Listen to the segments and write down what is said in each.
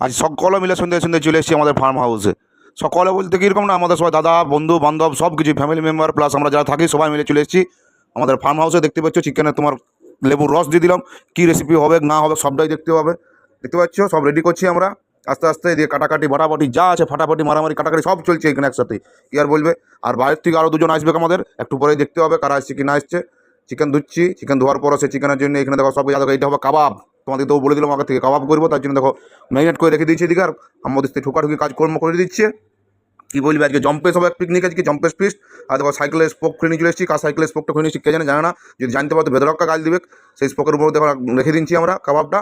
আজ সকলে মিলে সন্ধ্যে সন্ধ্যে চলে এসেছি আমাদের ফার্ম হাউসে সকলে বলতে কীরকম না, আমাদের সবাই দাদা, বন্ধু, বান্ধব, সব কিছু ফ্যামিলি মেম্বার প্লাস আমরা যারা থাকি, সবাই মিলে চলে এসেছি। আমাদের ফার্ম হাউসে দেখতে পাচ্ছ, চিকেনে তোমার লেবুর রস দিয়ে দিলাম। কী রেসিপি হবে, না হবে, সবটাই দেখতে হবে। দেখতে পাচ্ছ, সব রেডি করছি আমরা। আস্তে আস্তে দিয়ে কাটাকাটি, বাটাবাটি, যা আছে, ফাটাফাটি, মারামারি, কাটাকাটি, সব চলছে এখানে একসাথে। কি আর বলবে? আর বাইরের থেকে আরও দুজন আসবে আমাদের, একটু পরেই দেখতে হবে কারা আসছে, কি না আসছে। চিকেন ধুচ্ছি চিকেন ধোয়ার পর সে চিকেনের জন্য। এখানে দেখো সব এটা হবে কাবাব। তোমাদের তো বলে দিলাম আগে থেকে, কাবাব করব, তার জন্য দেখো ম্যারিনেট করে রেখে দিয়েছি এদিকে আর। আমাদের থেকে ঠুকাঠুকি কাজকর্ম করে দিচ্ছে। কি বলবি আজকে জম্পেস হবে পিকনিক আজকে জম্পেস ফিস্ট আর দেখো সাইকেলের স্পোক খুলে নিয়ে চলে এসেছি। কার সাইকেলের স্পোকটা খুলে নিয়েছি, কে জানে জানে না। যদি জানতে পারতো ভেদরক্কা গাছ দিবে। সেই স্পোকের উপর দেখো, রেখে দিচ্ছি আমরা কাবাবটা।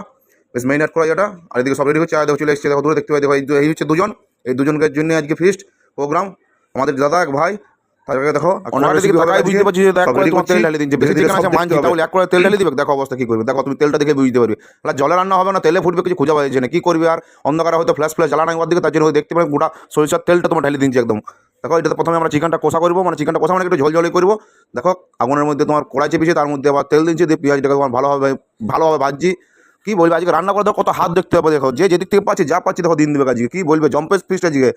বেশ মেরিনেট করা যেটা। আর এদিকে সব রেডি হচ্ছে। আর দেখো, চলে এসেছে, দেখো, দূরে দেখতে পাই, দেখো, এই হচ্ছে দুজন। এই দুজনকে জন্য আজকে ফিস্ট প্রোগ্রাম আমাদের দাদা, এক ভাই তারপরে দেখো অন্য recipe হবে বুঝতে পারছি যে এক করে তোমার তেল করছি। দিচ্ছে বেশি ধীরে ধীরে চিকেন আছে মানছি তাহলে এক করে তেল ঢালে দিবে দেখো অবস্থা কি করবে। দেখো তুমি তেলটা দেখে বুঝতে পারবে। তাহলে জলে রান্না হবে না তেলে ফুটবে কিছু খোঁজা পাচ্ছে না কি করবে আর? অন্ধকারে হয়তো ফ্ল্যাশ ফ্ল্যাশ জ্বালানো দিকে তার জন্য দেখতে পাবে গোটা সরিষার তেলটা তোমার ঢালে দিচ্ছি একদম। দেখো এটাতে প্রথমে আমরা চিকেনটা কষা করব মানে চিকেনটা কষা মানে একটু ঝোল ঝোলই করব। দেখো আগুনের মধ্যে তোমার কড়াই চেপেছে তার মধ্যে আবার তেল দিচ্ছি দিয়ে পেঁয়াজটাকে তোমার ভালোভাবে ভালোভাবে ভাজছি। কি বলবে আজকে রান্না করে দেখো কত হাত দেখতে হবে দেখো। যে যেদিক থেকে পাচ্ছে যা পাচ্ছে দেখো দিন দেবে আজকে। কি বলবে? জম্পেস ফিস্ট আজকে।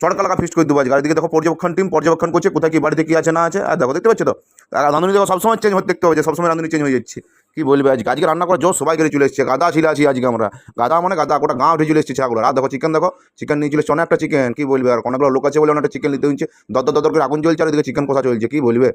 চড়কালাকা ফিস্ট করে দেবো আজকে এদিকে দেখো পর্যবেক্ষণ টিম পর্যবেক্ষণ করছে, কোথায় কি বাড়িতে কি আছে না আছে। আর দেখো, দেখতে পাচ্ছ তো? আর রাঁধুনি দেখো সবসময় চেঞ্জ হতে দেখতে হবে সবসময় রাঁধুনি চেঞ্জ হয়ে যাচ্ছে। কি বলবে আজকে? আজকে রান্না করে জোর সবাই করে চলে এসেছে। গাদা ছিল আছি আজকে আমরা। গাদা মানে গাদা গোটা গাঁ উঠে চলে এসেছে ছাগুলো। আর দেখো চিকেন দেখো চিকেন নিয়ে চলে অনেকটা চিকেন কি বলবে? আর অনেকগুলো লোক আছে বলে অনেকটা চিকেন নিতে হচ্ছে। দর দর করে আগুন চলছে আর এদিকে চিকেন কষা চলছে। কি বলবে?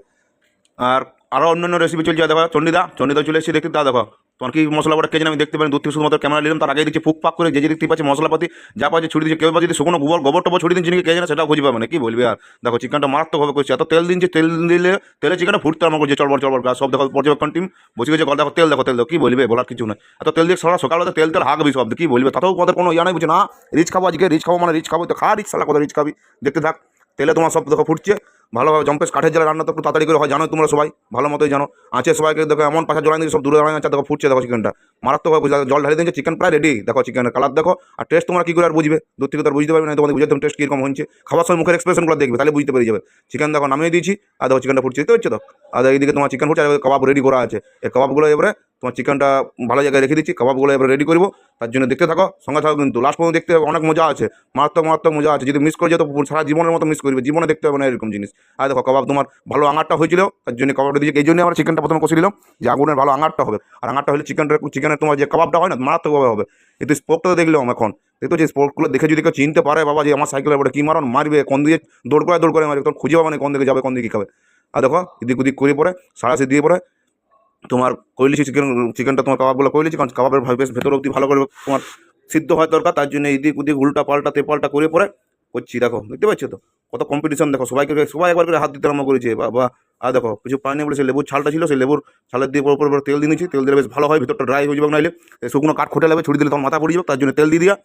আর আরও অন্যান্য রেসিপি চলছে, দেখো চন্ডিদা চণ্ডীদা চলে এসেছে, দেখতে তা দেখো। তোমার কি মশলা বড়া কে জানি আমি দেখতে পারি দূর থেকে শুধুমাত্র ক্যামেরা নিলাম, তার আগে দিচ্ছে ফুক পাক করে যে দেখতে পাচ্ছে মশলাপাতি, যা পাচ্ছে ছুটি দিচ্ছে কেউ যদি শুকনো গোবর গোবর টবর ছুটি দিচ্ছে কে জানে সেটাও খুঁজে পাবে না। কি বলবে আর? দেখো চিকেনটা মারাত্মকভাবে করছে এত তেল দিচ্ছে তেল দিলে, তেলে চিকেনটা ফুটতে আমার করছে, চড়বড় চড়বড় সব দেখো, পর্যবেক্ষণ টিম বসে গেছে দেখো, তেল দেখো তেল দেখো। কি বলবে? বলার কিছু নয় এত তেল দিয়ে সারা সকালবেলা তেল তেল হাঁকবি সব। কি বলবে? তাতেও কোনো ইয়া নাই বুঝছে না, রিচ খাব আজকে, রিচ খাব মানে রিচ খাব, তো খা রিচ সালা কথা রিচ খাবি? দেখতে থাক। তেলে তোমার সব দেখো ফুটছে, ভালোভাবে জম্পেস কাঠের জলে রান্না তো একটু তাড়াতাড়ি করে হয় জানো তোমরা সবাই, ভালো মতোই জানো। আছে সবাইকে দেখো এমন পাশা জলাই দিয়ে সব দূরে আছে, দেখো ফুটছে, দেখো চিকেনটা মারাত্মকভাবে জল ঢালি দিচ্ছে চিকেন প্রায় রেডি দেখো চিকেনের কালার দেখো, আর টেস্ট তোমরা কী করে আর বুঝবে? দূর থেকে তো আর বুঝতে পারবে না, তোমাদের বুঝতে টেস্ট কীরকম হচ্ছে। খাবার সময় মুখের এক্সপ্রেশনগুলো দেখবে, তাহলে বুঝতে পেরে যাবে। চিকেন দেখো নামিয়ে দিয়েছি, আর দেখো চিকেনটা ফুটছে, দেখতে হচ্ছে তো? আর এইদিকে তোমার চিকেন ফুটছে, আর কাবাব রেডি করা আছে। এই কাবাবগুলো এবারে তোমার চিকেনটা ভালো জায়গায় রেখে দিচ্ছি কাবাবগুলো এবারে রেডি করব, তার জন্য দেখতে থাকো, সঙ্গে থাকো কিন্তু লাস্ট পর্যন্ত দেখতে অনেক মজা আছে, মারাত্মক মারাত্মক মজা আছে, যদি মিস করে যেত সারা জীবনের মতো মিস করবে, জীবনে দেখতে হবে না এরকম জিনিস। আর দেখো কাবাব তোমার ভালো আঙারটা হয়েছিল, তার জন্য কাবাবটা দিয়ে এই জন্য আমরা চিকেনটা প্রথমে কষে দিলাম যে আগুনের ভালো আঙারটা হবে। আর আঙারটা হলে চিকেনটা চিকেনের তোমার যে কাবাবটা হয় না, মারাত্মকভাবে হবে। কিন্তু স্পোকটা তো দেখলাম এখন। দেখতো যে স্পোর্টগুলো দেখে যদি কেউ চিনতে পারে, বাবা যে আমার সাইকেলের উপরে কী মারন মারবে, কোন দিকে দৌড় করে দৌড় করে মারবে, তখন খুঁজে পাবে না কোন দিকে যাবে, কোন দিকে খাবে। আর দেখো, এদিক ওদিক করে পরে, সারাশি দিয়ে পরে তোমার কইলিছি চিকেন চিকেনটা তোমার কাবাবগুলো কইলিছি, কারণ কাবাবের বেশ ভেতর অবধি ভালো করে তোমার সিদ্ধ হয় দরকার, তার জন্য এদিক ওদিক উল্টা পাল্টা তেপাল্টা করে পরে করছি, দেখো, দেখতে পাচ্ছ তো? কত কম্পিটিশন দেখো, সবাইকে সবাই একবার করে হাত দিতে আরম্ভ করেছে, বা আর দেখো, কিছু পানি বলে সেই লেবুর ছালটা ছিল সেই লেবুর ছালের দিয়ে উপর তেল দিয়ে নিয়েছি, তেল দিলে বেশ ভালো হয়, ভিতরটা ড্রাই হয়ে যাবে নাইলে শুকনো কাঠ খোটে লাগবে ছুটি দিলে তখন মাথা পড়ে যাবে, তার জন্য তেল দিয়ে দিয়া,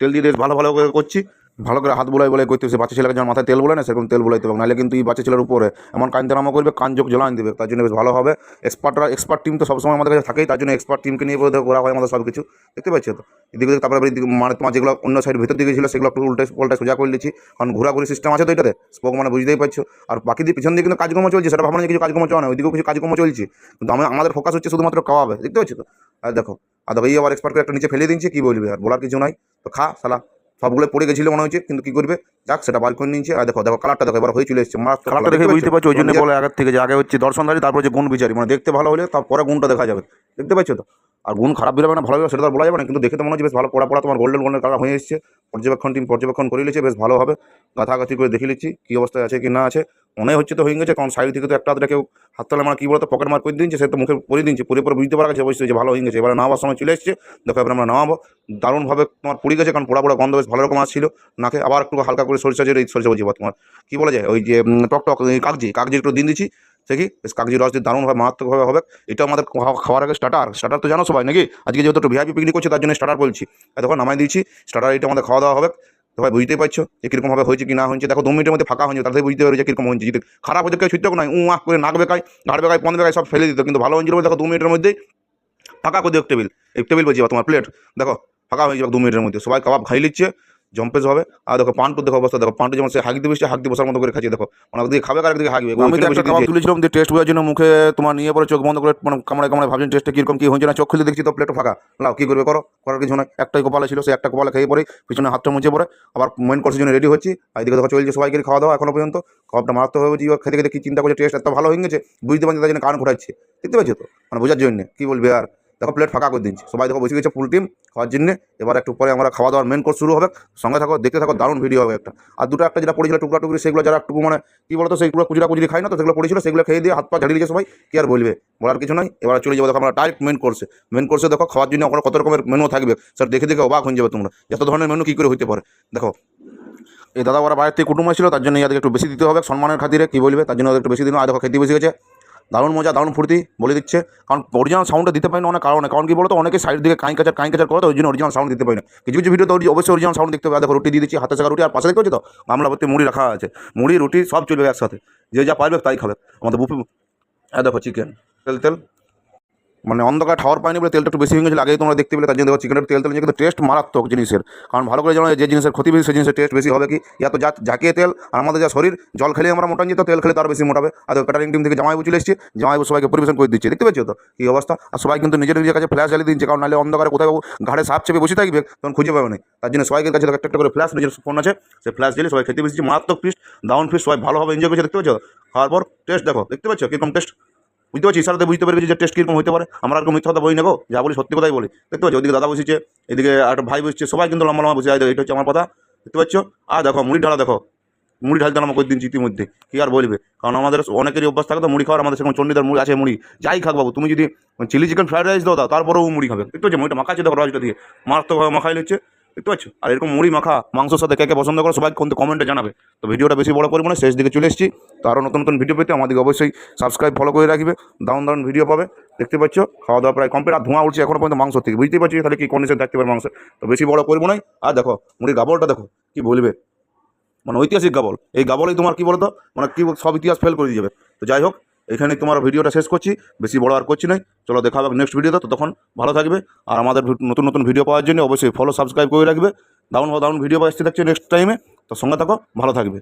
তেল দিয়ে বেশ ভালো ভালো করে করছি। ভালো করে হাত বোলাই বলে করতে বাচ্চা ছেলেকে যেমন মাথায় তেল বলে না, সেরকম তেল বলাইতে হবে। নাহলে কিন্তু এই বাচ্চা ছেলের উপরে এমন কান তেরামা করবে, কান যোগ জ্বলান দেবে। তার জন্য বেশ ভালো হবে। এক্সপার্টরা এক্সপার্ট টিম তো সবসময় আমাদের কাছে থাকেই, তার জন্য এক্সপার্ট টিমকে নিয়ে করা হয় আমাদের সব কিছু দেখতে পাচ্ছ তো? এদিকে তারপরে মানে তোমার যেগুলো অন্য সাইড ভিতর দিকে ছিল, সেগুলো একটু উল্টে পাল্টা সোজা করে দিচ্ছি। কারণ ঘোরাঘুরি সিস্টেম আছে তো এটাতে? স্পোক মানে বুঝতেই পারছ। আর বাকি দিয়ে পিছন দিকে কিন্তু কাজকর্ম চলছে, সেটা ভাবনা কিছু কাজকর্ম চলে না, ওইদিকেও কিছু কাজকর্ম চলছে। কিন্তু আমি আমাদের ফোকাস হচ্ছে শুধুমাত্র খাওয়াবে। দেখতে পাচ্ছ তো? আর দেখো। আর দেখো, এই আবার এক্সপার্ট করে একটা নিচে ফেলে দিচ্ছে কি বলবে? আর বলার কিছু নাই। তো খা সালা সবগুলো পড়ে গেছিল মনে হচ্ছে কিন্তু কি করবে? যাক সেটা বার করে নিয়েছে। আর দেখো দেখো কালারটা দেখো এবার হয়ে চলে এসেছে। মারাত্মক কালারটা দেখে বুঝতে পারছ ওই জন্য বলে আগের থেকে যে আগে হচ্ছে দর্শনদারি তারপর যে গুণ বিচারি। মানে দেখতে ভালো হলে তারপরে গুণটা দেখা যাবে। দেখতে পাচ্ছ তো? আর গুণ খারাপ বেরোবে না ভালো হবে সেটা তো বলা যাবে না। কিন্তু দেখে তো মনে হচ্ছে বেশ ভালো পড়া পড়া তোমার গোল্ডেন গোল্ডেন কালার হয়ে এসেছে। পর্যবেক্ষণ টিম পর্যবেক্ষণ করে নিয়েছে বেশ ভালো হবে। গাথাগাথি করে দেখে নিচ্ছি কী অবস্থায় আছে কি না আছে। মনে হচ্ছে তো হয়ে গেছে, কারণ সাইড থেকে তো একটা হাতে কেউ হাত তালে আমার কী বলতো পকেট মার করে দিয়েছে, সে তো মুখে পরে দিচ্ছে পরে পরে বুঝতে পারা গেছে, অবশ্যই যে ভালো হয়ে গেছে। এবারে নামাবার সময় চলে এসেছে, দেখো এবার আমরা নামাবো। দারুণভাবে তোমার পড়ে গেছে, কারণ পোড়া পোড়া গন্ধ বেশ ভালো রকম আসছিল। নাকে আবার একটু হালকা করে সরিষা জেরে সরিষা বলছি তোমার কী বলা যায়, ওই যে টক টক কাগজি কাগজি একটু দিন দিচ্ছি, সে কি কাগজি রস দিয়ে দারুণভাবে মারাত্মকভাবে হবে। এটা আমাদের খাওয়া- খাওয়ার আগে স্টার্টার স্টার্টার তো জানো সবাই নাকি? আজকে যেহেতু একটু ভিআইপি পিকনিক করছে, তার জন্য স্টার্টার বলছি। দেখো নামাই দিয়েছি স্টার্টার এটা আমাদের খাওয়া দাওয়া হবে। ভাই বুঝতেই পারছ যে কীরকম ভাবে হয়েছে কি না হয়েছে? দেখো দু মিনিটের মধ্যে ফাঁকা হয়েছে তাদের বুঝতে পারবে যে কীরকম হয়েছে। যদি খারাপ হয়েছে, কেউ ছুটতে নয় উঁ আহ, করে নাক বেকায়, ঘাড় বেকায় পন বেকায়, সব ফেলে দিত। কিন্তু ভালো হয়েছিল দেখো দু মিনিটের মধ্যে ফাঁকা করে দেখ টেবিল। টেবিল বলছি তোমার প্লেট দেখো, ফাঁকা হয়ে যাবে দু মিনিটের মধ্যে। সবাই কাবাব খাই নিচ্ছে। জম্পেস হবে। আর দেখো পান্টু দেখো অবস্থা দেখো পান্টু যেমন সে হাঁক দিয়ে বসছে হাঁক দিয়ে বসার মতো করে খাচ্ছে দেখো। মানে একদিকে খাবে আর একদিকে হাঁকবে আমি তো একটা কাবাব তুলেছিলাম দিয়ে টেস্ট করার জন্য মুখে তোমার নিয়ে পরে চোখ বন্ধ করে মানে কামড়ে কামড়ে ভাবছেন টেস্টে কীরকম কী হয়েছে না? চোখ খুলে দেখছি তো প্লেট ফাঁকা। লাও কী করবে করো? করার কিছু নয় একটাই কপালে ছিল সে একটা কপালে খেয়ে পরে পিছনে হাতটা মুছে পড়ে। আবার মেন কোর্সের জন্য রেডি হচ্ছি। আর এদিকে দেখো চলছে সবাইকে খাওয়া দাওয়া এখনও পর্যন্ত। খাবারটা মারাত্মক হয়ে যে খেতে খেতে কি চিন্তা করছে? টেস্ট এত ভালো হয়ে গেছে? বুঝতে পারছি তার জন্য কান ঘোরাচ্ছে। দেখতে পাচ্ছ তো? মানে বোঝার জন্য। কী বলবে আর? দেখো প্লেট ফাঁকা করে দিচ্ছি সবাই দেখো বসে গেছে ফুল টিম খাওয়ার জন্য। এবার একটু পরে আমরা খাওয়া দাওয়ার মেন কোর্স শুরু হবে। সঙ্গে থাকো, দেখতে থাকো, দারুণ ভিডিও হবে একটা। আর দুটো একটা যেটা পড়েছিল টুকরা টুকরি, সেগুলো যারা একটু মানে কী বলতো সেইগুলো কুচুরা কুচুরি খাই না তো, সেগুলো পড়েছিল, সেগুলো খেয়ে দিয়ে হাত পা ঝাড়িয়ে দিয়েছে সবাই, কি আর বলবে? বলার কিছু নয় এবার চলে যাব, দেখো আমরা টাইপ মেন কোর্সে মেন কোর্সে দেখো, খাওয়ার জন্য ওখানে কত রকমের মেনু থাকবে। স্যার দেখে দেখে অবাক হয়ে যাবে তোমরা। যত ধরনের মেনু কী করে হইতে পারে। দেখো, এই দাদা ওরা বাইরে থেকে কুটুম্ব ছিল তার জন্য ইয়াদেরকে একটু বেশি দিতে হবে। সম্মানের খাতিরে, কী বলবে? তার জন্য একটু বেশি দিন, আর দেখো খেতে বসে গেছে। দারুণ মজা, দারুণ ফুর্তি বলে দিচ্ছে। কারণ অরিজিনাল সাউন্ডটা দিতে পারি না অনেক কারণে। কারণ কি বলতো? অনেকে সাইড দিকে কাঁই কাঁচার, কাঁই কাচার করে তো ওই জন্য অরিজিনাল সাউন্ড দিতে পারি না কিছু কিছু ভিডিও তো অবশ্যই অরিজিনাল সাউন্ড দেখতে হবে। দেখো, রুটি দিয়ে দিচ্ছি, হাতে চাকা রুটি আর পাশে দেখতে হচ্ছে তো? গামলা মুড়ি রাখা আছে। মুড়ি, রুটি সব চলবে একসাথে। যে যা পারবে তাই খাবে। আমাদের বুফে দেখো চিকেন তেল তেল। মানে অন্ধকার খাওয়ার পায়নি বলে তেলটা একটু বেশি হয়ে গেছিল, আগেই তোমরা দেখতে পেলে, তার জন্য দেখো চিকেনের তেল তেল কিন্তু টেস্ট মারাত্মক জিনিসের। কারণ ভালো করে জানো যে জিনিসের ক্ষতি বেশি, সেই জিনিসের টেস্ট বেশি হবে কি? ইয়া তো যা জাকিয়ে তেল আর আমাদের যা শরীর, জল খেলে আমরা মোটান যেত, তেল খেলে তার বেশি মোটাবে। আর ক্যাটারিং টিম থেকে জামাইবু চলে এসেছি জামাইবু সবাইকে পরিবেশন করে দিচ্ছে, দেখতে পাচ্ছ তো? কি অবস্থা? আর সবাই কিন্তু নিজের নিজের কাছে ফ্ল্যাশ জ্বালিয়ে দিচ্ছে, কারণ নাহলে অন্ধকারে কোথাও ঘাড়ে সাপ চেপে বসে থাকবে, তখন খুঁজে পাবে না। তার জন্য সবাইকে কাছে একটা একটা করে ফ্ল্যাশ নিজের ফোন আছে সেই ফ্ল্যাশ জ্বালিয়ে সবাই খেতে বেশি মারাত্মক ফিস্ট ডাউন ফিস্ট সবাই ভালোভাবে এনজয় করছে, দেখতে পাচ্ছ খাওয়ার পর টেস্ট দেখো, দেখতে পাচ্ছ কীরকম টেস্ট বুঝতে পারছি ইশারাতে বুঝতে পারবে যে টেস্ট কীরকম হতে পারে। আমরা আর মিথ্যা কথা বলি না গো, যা বলি সত্যি কথাই বলি। দেখতে পাচ্ছ? ওইদিকে দাদা বসেছে, এদিকে একটা ভাই বসছে, সবাই কিন্তু লম্বা লম্বা বসে আছে। এটা হচ্ছে আমার কথা, দেখতে পাচ্ছ? আর দেখো, মুড়ি ঢালা দেখো। মুড়ি ঢালতে আমার কই দিন ইতিমধ্যে কী আর বলবে? কারণ আমাদের অনেকেরই অভ্যাস থাকে তো, মুড়ি খাওয়ার, আমাদের সেরকম চণ্ডীদার মুড়ি, আছে মুড়ি, যাই খাক বাবু, তুমি যদি চিলি চিকেন ফ্রাইড রাইস দাও তারপরেও মুড়ি খাবে। দেখতে পাচ্ছ? মুড়িটা মাখাচ্ছে দেখো রাজটা দিয়ে। মারাত্মকভাবে মাখাই নিচ্ছে। দেখতে পাচ্ছ? আর এরকম মুড়ি মাখা মাংসর সাথে কে কে পছন্দ করো সবাই কিন্তু কমেন্টে জানাবে। তো ভিডিওটা বেশি বড় করব না, শেষ দিকে চলে এসেছি। তো আরও নতুন নতুন ভিডিও পেতে আমাদেরকে অবশ্যই সাবস্ক্রাইব ফলো করে রাখবে। দারুণ দারুণ ভিডিও পাবে। দেখতে পাচ্ছ, খাওয়া দাওয়া প্রায় কমপ্লিট আর ধোঁয়া উঠছে এখনও পর্যন্ত মাংস থেকে। বুঝতেই পারছি তাহলে কি কন্ডিশন থাকতে পারে মাংস তো বেশি বড় করব না আর দেখো, মুড়ির গাবলটা দেখো, কি বলবে? মানে ঐতিহাসিক গাবল। এই গাবলেই তোমার কি বলতো? মানে কি সব ইতিহাস ফেল করে দিয়ে যাবে। তো যাই হোক এখানেই তোমার ভিডিওটা শেষ করছি। বেশি বড় আর করছি নাই চলো দেখা হবে নেক্সট ভিডিওতে তো। তখন ভালো থাকবে। আর আমাদের নতুন নতুন ভিডিও পাওয়ার জন্য অবশ্যই ফলো সাবস্ক্রাইব করে রাখবে। দারুণ দারুণ ভিডিও পাওয়া আসতে থাকছে নেক্সট টাইমে তো সঙ্গে থাকো, ভালো থাকবে।